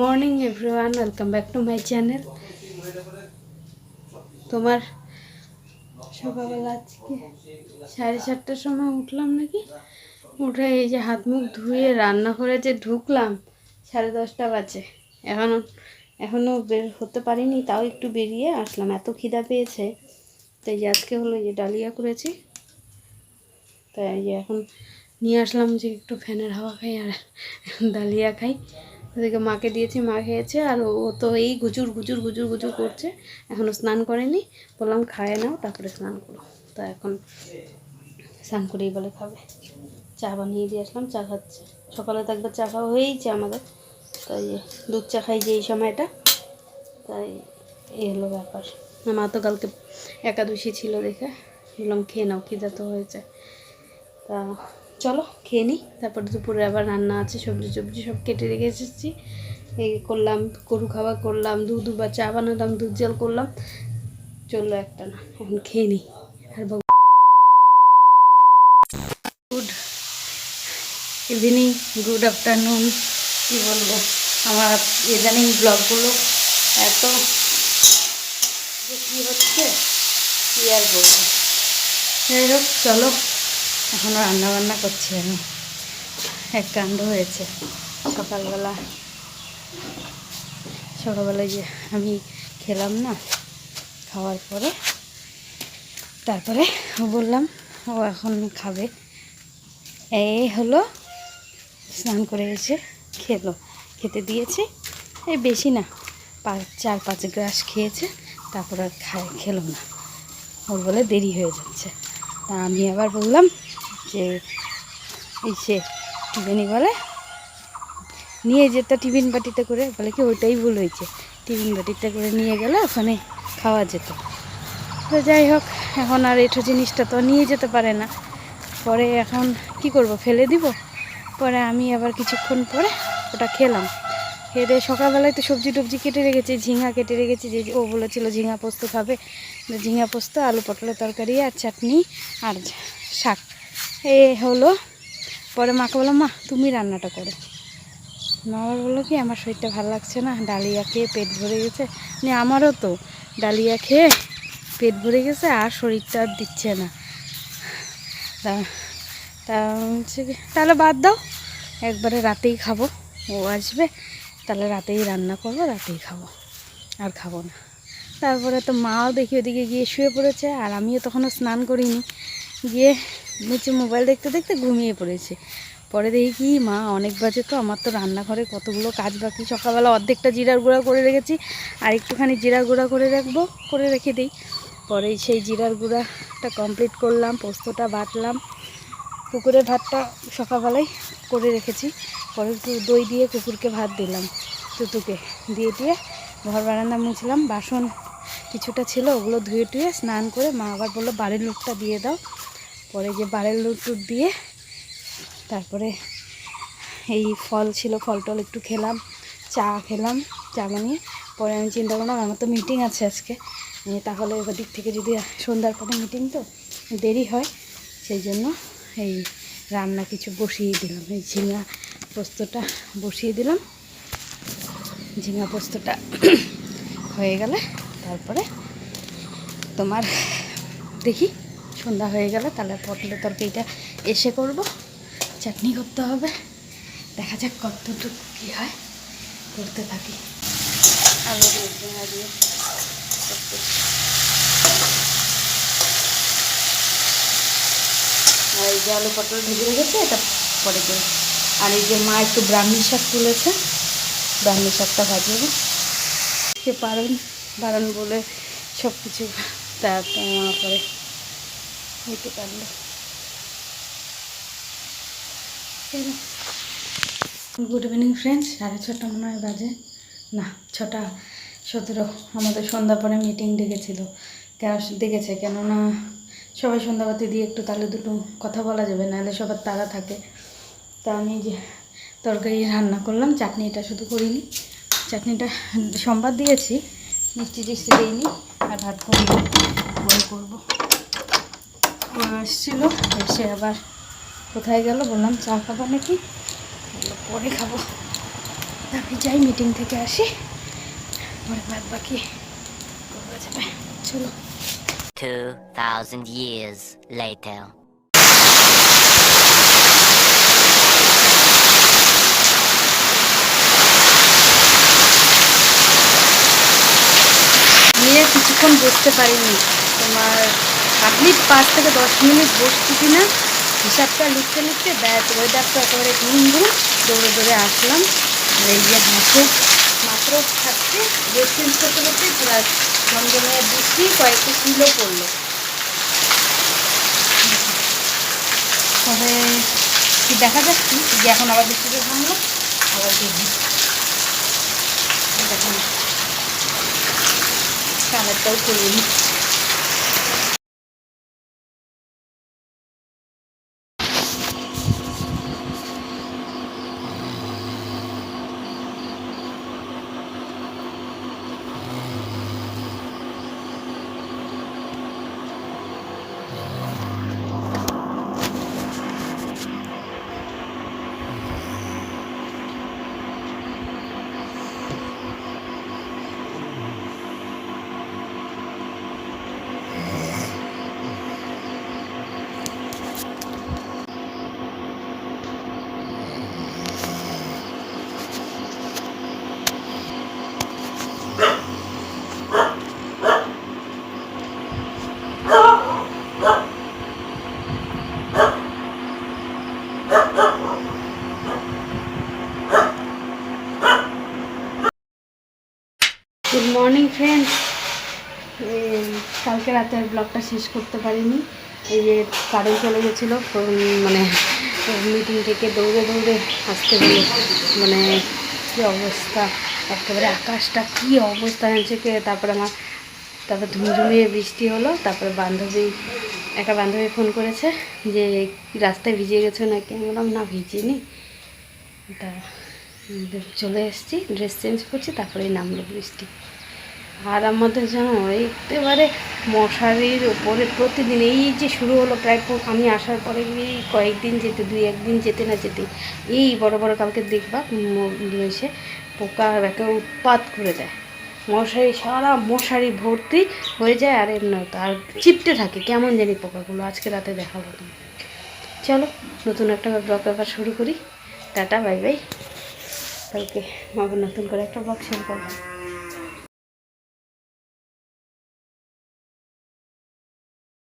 Morning everyone welcome back to my channel তোমার সকালবেলা আজকে সাড়ে চারটার সময় উঠলাম নাকি? উঠে এই যে হাত মুখ ধুয়ে রান্না করে যে ঢুকলাম, সাড়ে দশটা বাজে। এখনও এখনও বের হতে পারিনি, তাও একটু বেরিয়ে আসলাম। এত খিদা পেয়েছে। তাই আজকে হলো যে ডালিয়া করেছি। তাই যে এখন নিয়ে আসলাম যে একটু ফ্যানের হাওয়া খাই আর ডালিয়া খাই। ওদেরকে মাকে দিয়েছি, মা খেয়েছে আর ও তো এই গুজুর গুজুর গুজুর গুজুর করছে। এখনও স্নান করেনি, বললাম খায় নাও, তারপরে স্নান করো। তা এখন স্নান করেই বলে খাবে। চা বানিয়ে দিয়ে আসলাম, চা খাচ্ছে। সকালে তো একবার চা খাওয়া হয়েইছে আমাদের। তাই দুধ চা খাই যে এই সময়টা। তাই এই হলো ব্যাপার। মা তো কালকে একাদশী ছিল দেখে। বললাম, খেয়ে নাও, খিদা তো হয়েছে। তা চলো, খেয়ে নিই তারপরে দুপুরে আবার রান্না আছে, সবজি টবজি সব কেটে রেখে এসেছি। এই করলাম, গরু খাবার করলাম, দুধ বা চা বানালাম, দুধ জল করলাম। চলল একটা না, এখন খেয়ে নিই আর গুড ইভিনিং, গুড আফটারনুন, কী বলব? আমার ইদানিং ব্লগগুলো এত কী হচ্ছে? কী আর বলব? যাই হোক, চলো। এখনও রান্না বান্না করছি আমি। এক কাণ্ড হয়েছে। সকালবেলা সকালবেলায় যে আমি খেলাম না, খাওয়ার পরে, তারপরে বললাম, ও এখন খাবে। এই হলো, স্নান করে এসে খেলো। খেতে দিয়েছি। এই বেশি না, পাঁচ, চার, পাঁচ গ্লাস খেয়েছে। তারপর আর খায়, খেলো না। ওর বলে দেরি হয়ে যাচ্ছে। তা আমি আবার বললাম যে, এই সে টিফিনই বলে, নিয়ে যেত টিফিন বাটিতে করে, বলে কি ওইটাই ভুল হয়েছে। টিফিন বাটিতে করে নিয়ে গেলে ওখানে খাওয়া যেত। তো যাই হোক, এখন আর এটো জিনিসটা তো নিয়ে যেতে পারে না। পরে এখন কি করব, ফেলে দিব? পরে আমি আবার কিছুক্ষণ পরে ওটা খেলাম। খেয়ে সকালবেলায় তো সবজি টবজি কেটে রেখেছি, ঝিঙা কেটে রেখেছি, যে ও বলেছিল ঝিঙা পোস্ত খাবে। ঝিঙা পোস্ত, আলু পটলের তরকারি আর চাটনি আর শাক। এ হলো, পরে মাকে বললাম, মা, তুমি রান্নাটা করো। মা আবার বলল, কি, আমার শরীরটা ভালো লাগছে না? ডালিয়া খেয়ে পেট ভরে গেছে? মানে আমারও তো ডালিয়া খেয়ে পেট ভরে গেছে, আর শরীরটা আর দিচ্ছে না। তা তা হচ্ছে তাহলে বাদ দাও, একবারে রাতেই খাব, ও আসবে। তাহলে রাতেই রান্না করব, রাতেই খাব। আর খাব না। তারপরে তো মাও দেখি ওদিকে গিয়ে শুয়ে পড়েছে, আর আমিও তখনও স্নান করিনি। গিয়ে নিচে মোবাইল দেখতে দেখতে ঘুমিয়ে পড়েছে। পরে দেখি কি, মা, অনেক বাজে তো, আমার তো রান্নাঘরে কতগুলো কাজ বাকি। সকালবেলা অর্ধেকটা জিরার গুঁড়া করে রেখেছি, আর একটুখানি জিরার গুঁড়া করে রাখব, করে রেখে দিই। পরে সেই জিরার গুঁড়াটা কমপ্লিট করলাম, পোস্তটা বাটলাম কুকুরের ভাতটা সকালবেলায় করে রেখেছি। পরে একটু দই দিয়ে কুকুরকে ভাত দিলাম টুতুকে দিয়ে দিয়ে ঘর বারান্দা মুছলাম, বাসন কিছুটা ছিল, ওগুলো ধুয়ে টুয়ে স্নান করে মা আবার বলল, বাড়ির লুটটা দিয়ে দাও। পরে যে বাড়ির লুট টুট দিয়ে তারপরে এই ফল ছিল, ফল টল একটু খেলাম, চা খেলাম, চা বানিয়ে। পরে আমি চিন্তা করলাম, আমার তো মিটিং আছে আজকে। তাহলে ওদিক থেকে যদি সন্ধ্যার পরে মিটিং তো দেরি হয়, সেই জন্য এই রান্না কিছু বসিয়ে দিলাম, এই ঝিঙা পোস্তটা বসিয়ে দিলাম। ঝিঙা পোস্তটা হয়ে গেলে তারপরে তোমার দেখি সন্ধ্যা হয়ে গেলে তাহলে পটলের তরকারিটা এসে করব। চাটনি করতে হবে। দেখা যাক কতটুকু কী হয়। করতে থাকি। আলু ঝিঙা দিয়ে এই যে আলু পটল ভেজে রেখেছে, এটা পরে করি আর এই যে মা একটু ব্রাহ্মী শাক তুলেছে। ব্রাহ্মী শাকটা ভাজবো কে পারেন? বারণ বলে সব কিছু তাড়াতাড়ি করে হইতে পারল। গুড ইভিনিং ফ্রেন্ডস, সাড়ে ছটা মনে হয় বাজে। না, ছটা সতেরো। আমাদের সন্ধ্যা পরে মিটিং ডেকেছিল। কেন ডেকেছে? কেননা সবাই সন্ধ্যাবাতি দিয়ে একটু তাহলে দুটো কথা বলা যাবে, নাহলে সবার তারা থাকে। তা আমি তরকারি রান্না করলাম চাটনিটা শুধু করিনি। চাটনিটা সোমবার দিয়েছি মিষ্টি টিষ্টি দিইনি আর ভাত করিনি বই করব। এসেছিল এসে আবার কোথায় গেল বললাম চা খাব নাকি? পরে খাব। তারপরে যাই মিটিং থেকে আসি। পরে বাদ বাকি করা যাবে। চলো। 2,000 years later. নিয়ে কিছুক্ষণ বসতে পারিনি। তোমার আপনি পাঁচ থেকে দশ মিনিট বসছি কিনা? হিসাবটা লিখতে লিখতে ব্যাস ওয়েদারটা একেবারে ঘুম ঘুম দৌড়ে দৌড়ে আসলাম। এই যে হাঁসে মাত্র থাকতে চেঞ্জ করতে করতে পুরো ঝমঝমে বৃষ্টি কয়েকটি কিলো পড়ল। তবে কি দেখা যাচ্ছে যে এখন আবার বৃষ্টিতে থামলো আবার দেখি দেখুন কানেরটাও খুলিনি গুড মর্নিং ফ্রেন্ডস কালকে রাতে আর ব্লগটা শেষ করতে পারিনি। এই যে কারেন্ট চলে গেছিল মানে মিটিং থেকে দৌড়ে দৌড়ে আসতে হলো। মানে কী অবস্থা? একেবারে আকাশটা কী অবস্থা হয়েছে কে? তারপরে আমার, তারপর ঝুমঝুমিয়ে বৃষ্টি হলো, তারপরে বান্ধবী একটা বান্ধবী ফোন করেছে যে, রাস্তায় ভিজে গেছো নাকি? আমি বললাম, না, ভিজিনি। তা চলে এসেছি ড্রেস চেঞ্জ করছি তারপরেই নামলো বৃষ্টি। আর আমাদের জানো, একেবারে মশারির ওপরে প্রতিদিন এই যে শুরু হলো প্রায় আমি আসার পরে কয়েকদিন যেতে, দুই একদিন যেতে না যেতে, এই বড় বড় কালকে দেখবা এসে পোকা একে উৎপাত করে দেয়। মশারি, সারা মশারি ভর্তি হয়ে যায় আর এমনি আর চিপটে থাকে, কেমন জানি পোকাগুলো, আজকে রাতে দেখাবো চলো, নতুন একটা ব্লগ ব্যাপার শুরু করি। Tata, bye bye. কালকে আবার নতুন করে একটা ব্লগ শেয়ার করব।